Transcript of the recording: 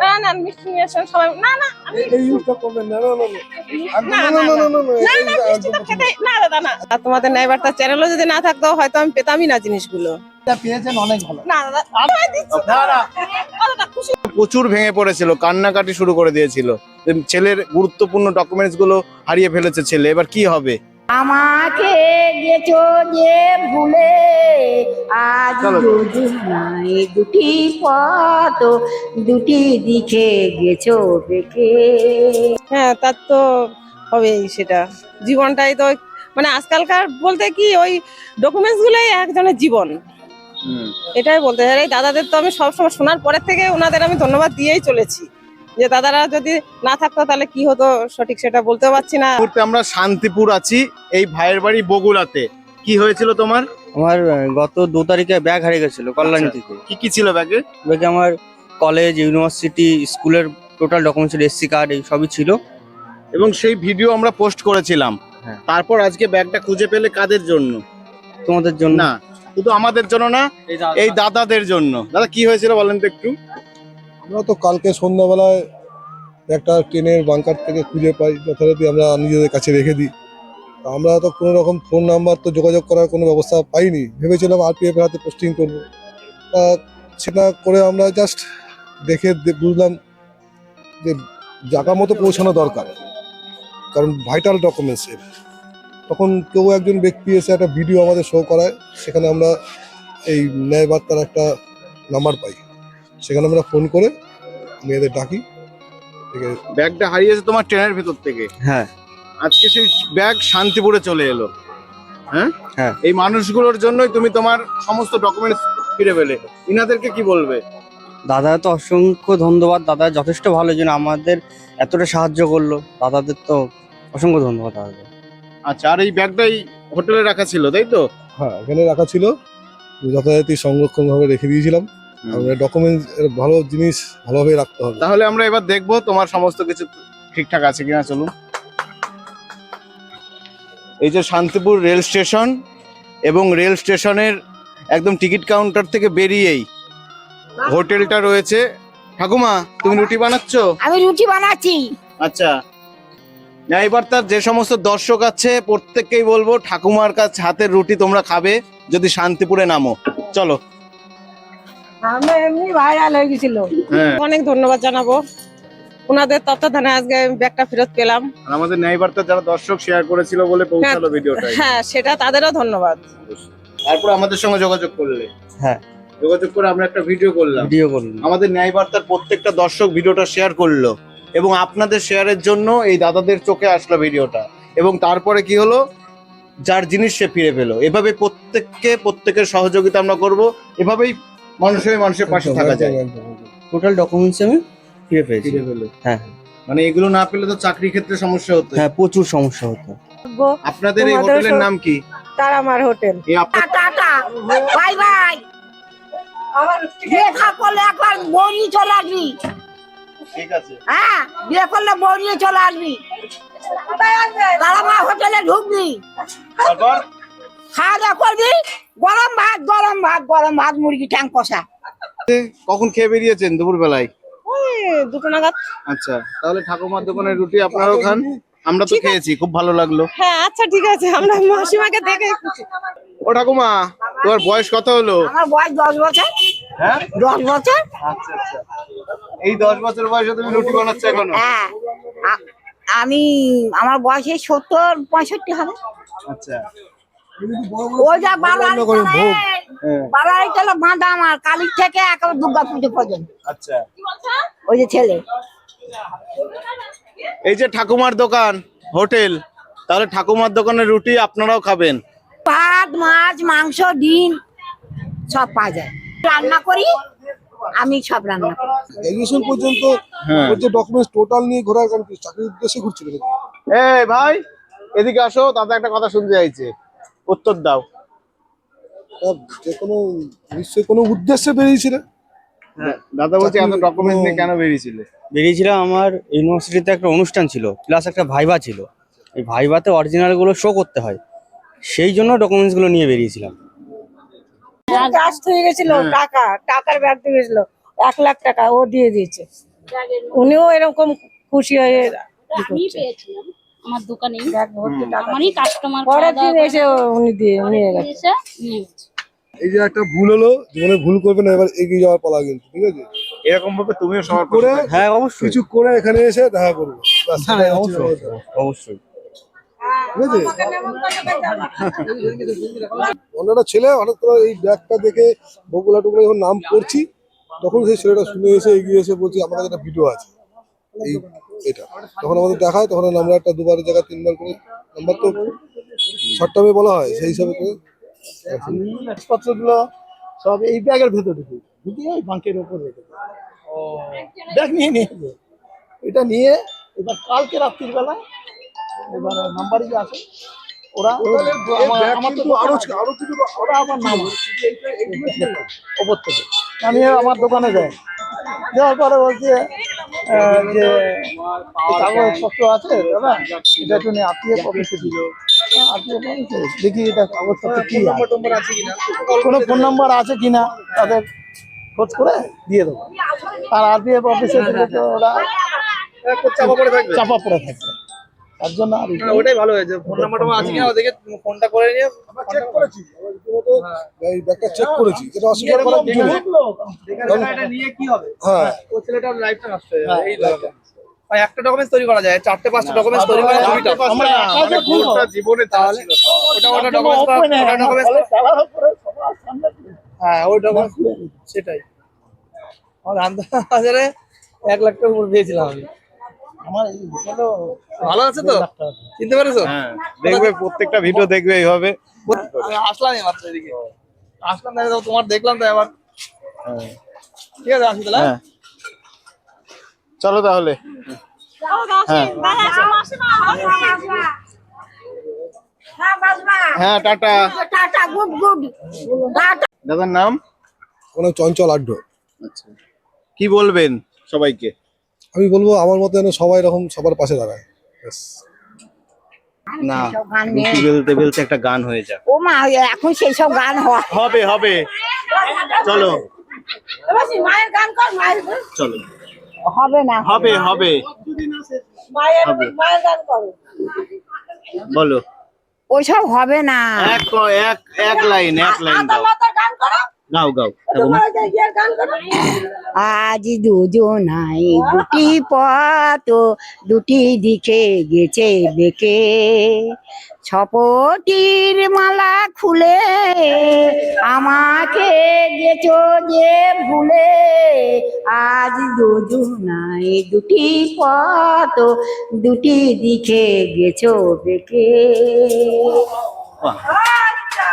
না না মিষ্টি নিয়ে আসেন সবাই না না আমি ইউজটা করবেন না না না না না, না না, না না না না না না মিষ্টি তো খেতে না দাদা না তোমাদের ন্যায়বার্তা চ্যানেলও যদি না থাকতো হয়তো আমি পেতামই না জিনিসগুলো পেয়েছেন অনেক ভালো না দাদা প্রচুর ভেঙে পড়েছিল কান্নাকাটি শুরু করে দিয়েছিল ছেলের গুরুত্বপূর্ণ ডকুমেন্টসগুলো হারিয়ে ফেলেছে ছেলে এবার কি হবে আমাকে গেছো যে ভুলে আজ যদি নাই দুটি পথ দুটি দিকে গেছো বেঁকে হ্যাঁ তার তো হবেই সেটা। জীবনটাই তো মানে আজকালকার বলতে কি ওই ডকুমেন্টস গুলোই একজনের জীবন। এটাই বলতে চাই। দাদাদের তো আমি সবসময় শোনার পরের থেকে ওনাদের আমি ধন্যবাদ দিয়েই চলেছি। যে দাদারা যদি না থাকতো তাহলে কি হতো? সঠিক সেটা বলতে পারছি না। মুহূর্তে আমরা শান্তিপুর আছি এই ভাইয়ের বাড়ি বগুড়াতে। কি হয়েছিল তোমার? আমার গত দু তারিখে ব্যাগ হারিয়ে গেছিল কল্যাণী আচ্ছা। থেকে। কি কি ছিল ব্যাগে? ব্যাগে আমার কলেজ ইউনিভার্সিটি স্কুলের total documents S C card এই সবই ছিল। এবং সেই ভিডিও আমরা পোস্ট করেছিলাম। হ্যাঁ। তারপর আজকে ব্যাগটা খুঁজে পেলে কাদের জন্য? তোমাদের জন্য। না শুধু আমাদের জন্য না এই দাদাদের জন্য। দাদা কি হয়েছিল বলেন তো একটু? আমরা তো কালকে সন্ধ্যাবেলায় একটা ট্রেনের বাংকার থেকে খুঁজে পাই, যথারীতি আমরা নিজেদের কাছে রেখে দিই। আমরা তো কোনো রকম ফোন নাম্বার তো যোগাযোগ করার কোনো ব্যবস্থা পাইনি। ভেবেছিলাম আরপিএফ হাতে পোস্টিং করব। তা সেটা করে আমরা জাস্ট দেখে বুঝলাম যে জায়গা মতো পৌঁছানো দরকার, কারণ ভাইটাল ডকুমেন্টস এর। তখন কেউ একজন ব্যক্তি এসে একটা ভিডিও আমাদের শো করায়, সেখানে আমরা এই ন্যায় বার্তার একটা নাম্বার পাই। সেখানে আমরা ফোন করে মেয়েদের ডাকি। ব্যাগটা হারিয়েছে তোমার ট্রেনের ভিতর থেকে? হ্যাঁ। আজকে সেই ব্যাগ শান্তিপুরে চলে এলো। হ্যাঁ? হ্যাঁ। এই মানুষগুলোর জন্যই তুমি তোমার সমস্ত ডকুমেন্টস ফিরে পেলে। ইনাদেরকে কি বলবে? দাদা তো অসংখ্য ধন্যবাদ। দাদা যথেষ্ট ভালো জন্য আমাদের এতটা সাহায্য করল। দাদাদের তো অসংখ্য ধন্যবাদ দাদাদের। আচ্ছা আর এই ব্যাগটাই হোটেলে রাখা ছিল তাই তো? হ্যাঁ এখানে রাখা ছিল। যথারীতি সংরক্ষণ ভাবে রেখে দিয়েছিলাম। আমরা ডকুমেন্টস ভালো জিনিস ভালোভাবে রাখতে হবে। তাহলে আমরা এবার দেখব তোমার সমস্ত কিছু ঠিকঠাক আছে কিনা চলুন। এই যে শান্তিপুর রেল স্টেশন এবং রেল স্টেশনের একদম টিকিট কাউন্টার থেকে বেরিয়েই হোটেলটা রয়েছে। ঠাকুমা তুমি রুটি বানাচ্ছো? আমি রুটি বানাচ্ছি। আচ্ছা। না এবার তার যে সমস্ত দর্শক আছে প্রত্যেককেই বলব ঠাকুমার কাছে হাতের রুটি তোমরা খাবে যদি শান্তিপুরে নামো। চলো। আমি এমনি ভাইরাল হয়ে গেছিল। হ্যাঁ। অনেক ধন্যবাদ জানাব। ওনাদের তত্ত্বাবধানে আজকে আমি ব্যাগটা ফেরত পেলাম। আর আমাদের ন্যায় বার্তা যারা দর্শক শেয়ার করেছিল বলে পৌঁছালো ভিডিওটা হ্যাঁ সেটা তাদেরও ধন্যবাদ। তারপর আমাদের সঙ্গে যোগাযোগ করলে। হ্যাঁ। যোগাযোগ করে আমরা একটা ভিডিও করলাম। ভিডিও করলাম। আমাদের ন্যায় বার্তার প্রত্যেকটা দর্শক ভিডিওটা শেয়ার করল এবং আপনাদের শেয়ারের জন্য এই দাদাদের চোখে আসলো ভিডিওটা এবং তারপরে কি হলো? যার জিনিস সে ফিরে পেল। এভাবে প্রত্যেককে প্রত্যেকের সহযোগিতা আমরা করব। এভাবেই মানুষের মানুষের পাশে থাকা যায়। টোটাল ডকুমেন্টস আমি ফিরে পেয়েছি। হ্যাঁ। মানে এগুলো না পেলে তো চাকরি ক্ষেত্রে সমস্যা হতো। হ্যাঁ প্রচুর সমস্যা হতো। আপনাদের এই হোটেলের নাম কি? তার আমার হোটেল। এই আপনার টাটা বাই বাই। দেখা করলে একবার বৌনি চলে আসবি। ঠিক আছে। হ্যাঁ বিয়ে করলে বৌনি চলে আসবি। তারা হোটেলে ঢুকবি। তারপর? খাওয়া দাওয়া করবি? গরম ভাত গরম ভাত গরম ভাত মুরগি ট্যাং কষা। কখন খেয়ে বেরিয়েছেন দুপুর বেলায় দুটো নাগাদ। আচ্ছা তাহলে ঠাকুমার দোকানের রুটি আপনারাও খান। আমরা তো খেয়েছি খুব ভালো লাগল। হ্যাঁ আচ্ছা ঠিক আছে। আমরা মাসিমাকে দেখে ও ঠাকুমা তোমার বয়স কত হলো? আমার বয়স দশ বছর। হ্যাঁ? দশ বছর। আচ্ছা আচ্ছা। এই দশ বছর বয়সে তুমি রুটি বানাচ্ছ এখন? হ্যাঁ। আমি আমার বয়স এই সত্তর পঁয়ষট্টি হবে। আচ্ছা। হ্যাঁ। বাবা এটা হলো বাঁধা আমার কালীর থেকে একেবারে দুর্গা পুজো পর্যন্ত আচ্ছা। ওই যে ছেলে। এই যে ঠাকুমার দোকান হোটেল তাহলে ঠাকুমার দোকানের রুটি আপনারাও খাবেন। ভাত মাছ মাংস ডিম সব পাওয়া যায়। রান্না করি আমি সব রান্না করি। গ্রাজুয়েশন পর্যন্ত হ্যাঁ। ওর যে ডকুমেন্টস টোটাল নিয়ে ঘোরার কারণ? চাকরির উদ্দেশ্যে ঘুরছিল এই ভাই এদিকে আসো তাতে একটা কথা শুনতে চাইছে। উত্তর দাও। যে কোনো নিশ্চয়ই কোনো উদ্দেশ্যে বেরিয়েছিল? দাদা বলছে এত ডকুমেন্ট নিয়ে কেন বেরিয়েছিলে? বেরিয়েছিলাম আমার ইউনিভার্সিটিতে একটা অনুষ্ঠান ছিল প্লাস একটা ভাইবা ছিল। এই ভাইভাতে অরিজিনালগুলো শো করতে হয়। সেই জন্য ডকুমেন্টসগুলো নিয়ে বেরিয়েছিলাম। কাস্ট হয়ে গেছিল টাকা টাকার ব্যাগ দিয়ে গেছিল এক লাখ টাকা ও দিয়ে দিয়েছে। উনিও এরকম খুশি হয়ে আমার দোকানে আমারই কাস্টমার পরের দিন এসে উনি দিয়ে নিয়ে গেছে। এই যে একটা ভুল হলো জীবনে ভুল করবে না এবার এগিয়ে যাওয়ার পালা কিন্তু ঠিক আছে? এরকম ভাবে তুমিও সবার করে হ্যাঁ অবশ্যই। কিছু করে এখানে এসে দেখা করব। সেটাই অবশ্যই। ঠিক আছে? অন্যটা ছেলে হঠাৎ করে এই ব্যাগটা দেখে বকুলা টুকুলা যখন নাম করছি তখন সেই ছেলেটা শুনে এসে এগিয়ে এসে বলছি আমার কাছে একটা ভিডিও আছে। এই এটা। তখন আমাদের দেখায় তখন আমরা একটা দুবারের জায়গায় তিনবার করে নাম্বার তো শর্ট টার্মে বলা হয় সেই হিসাবে করে জিনিসপত্রগুলো সব এই ব্যাগের ভেতরে ঢুকে ঢুকিয়ে ওই বাঁকের ওপর। রেখে ব্যাগ নিয়ে নিয়েছে এটা নিয়ে এবার কালকে রাত্রির বেলা এবার নাম্বারিং আছে ওরা আমার- আমার তো আরও আরও ওরা আমার নাম ওপর থেকে নামিয়ে আমার দোকানে যাই। যাওয়ার পরে বলছে আহ, যে এই কাগজপত্র আছে দাদা? এটা একটু আত্মীয় অফিসে দিল। দেখি এটা কাগজপত্র কি কোনো? ফোন নাম্বার আছে কিনা? তাদের খোঁজ করে দিয়ে দেবো। আর আরপিএফ অফিসে দিলে তো ওরা চাপা পড়ে থাকবে। চাপা পড়ে থাকবে। তার জন্য আর ওটাই ভালো হয়েছে। ফোন নাম্বারটা আছে কিনা ওদেরকে ফোনটা করে নিয়ে চেক করেছি। এই ব্যাগটা চেক করেছি। এটা অস্বীকার করার কিছু নেই নিয়ে কি হবে? হ্যাঁ। ও ছেলেটা লাইফটা নষ্ট হয়ে যাবে। এই লাইফটা ভাই একটা ডকুমেন্টস তৈরি করা যায় চারটে পাঁচটা ডকুমেন্টস তৈরি করা মানে আমাদের ভুল জীবনে তাহলে ওটা ওটা ডকুমেন্টস ওটা ডকুমেন্টস হ্যাঁ ওই ডকুমেন্টস সেটাই। আমার আন্দাজে এক লাখ টাকা উপর দিয়েছিলাম আমি। আমার এই ভালো আছে তো? চিনতে পেরেছ? হ্যাঁ দেখবে প্রত্যেকটা ভিডিও দেখবে এইভাবে। আসলাম মাত্র এদিকে। আসলাম তোমার দেখলাম তাই আবার ঠিক আছে আসি তাহলে হ্যাঁ? হ্যাঁ। চলো তাহলে। হ্যাঁ। হ্যাঁ tata. Tata good good tata দাদার নাম কোনো চঞ্চল আড্ড। আচ্ছা। কি বলবেন সবাইকে? আমি বলব আমার মতো যেন সবাই এরকম সবার পাশে দাঁড়ায়। না বেলতে বেলতে একটা গান হয়ে যাক। ও মা এখন সেই সব গান হয়। হবে হবে। চলো। মায়ের গান কর মায়ের চলো। হবে না হবে। হবে মায়ের মায়ের গান করো। বলো। ওইসব হবে না। এক এক এক লাইন এক লাইন করো। গাও গাও। দেখো আজ দুজনাই দুটি পথ দুটি দিকে গেছে বেকে। ছপটির মালা খুলে গেছো যে ভুলে আজ দুজনাই দুটি পথ দুটি দিকে গেছো বেকে।